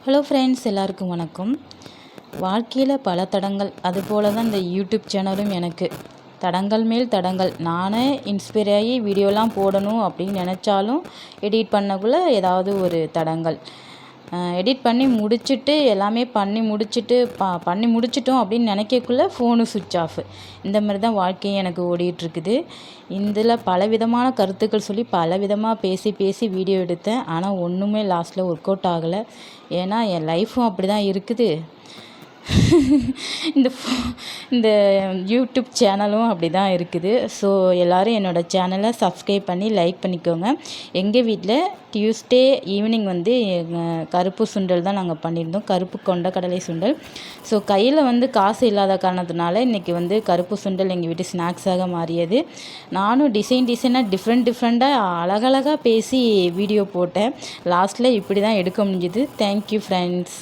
Hello friends எல்லாருக்கும் வணக்கம். வாழ்க்கையில் பல தடங்கள் அதுபோல தான் இந்த யூடியூப் சேனலும் எனக்கு. தடங்கள் மேல் தடங்கள். நானே இன்ஸ்பயர் ஆகி வீடியோலாம் போடணும் அப்படின்னு நினச்சாலும் எடிட் பண்ணக்குள்ளே ஏதாவது ஒரு தடங்கள். எடிட் பண்ணி முடிச்சுட்டு எல்லாமே பண்ணி முடிச்சுட்டு ப பண்ணி முடிச்சிட்டோம் அப்படின்னு நினைக்கக்குள்ள ஃபோனு சுவிட்ச் ஆஃப் இந்த மாதிரி தான் வாழ்க்கையும் எனக்கு ஓடிட்டுருக்குது. இதில் பலவிதமான கருத்துக்கள் சொல்லி பல விதமாக பேசி பேசி வீடியோ எடுத்தேன். ஆனால் ஒன்றுமே லாஸ்ட்டில் ஒர்க் அவுட் ஆகலை. ஏன்னா என் லைஃப்பும் அப்படி தான் இருக்குது. இந்த இந்த யூடியூப் சேனலும் அப்படி தான் இருக்குது. ஸோ எல்லோரும் என்னோடய சேனலை சப்ஸ்கிரைப் பண்ணி லைக் பண்ணிக்கோங்க. எங்கள் வீட்டில் டியூஸ்டே ஈவினிங் வந்து கருப்பு சுண்டல் தான் நாங்கள் பண்ணியிருந்தோம். கருப்பு கொண்ட கடலை சுண்டல். ஸோ கையில் வந்து காசு இல்லாத காரணத்தினால இன்றைக்கி வந்து கருப்பு சுண்டல் எங்கள் வீட்டு ஸ்நாக்ஸாக மாறியது. நானும் டிசைன் டிசைனாக டிஃப்ரெண்ட் டிஃப்ரெண்ட்டாக அழகழகாக பேசி வீடியோ போட்டேன். லாஸ்ட்டில் இப்படி தான் எடுக்க முடிஞ்சுது. Thank you friends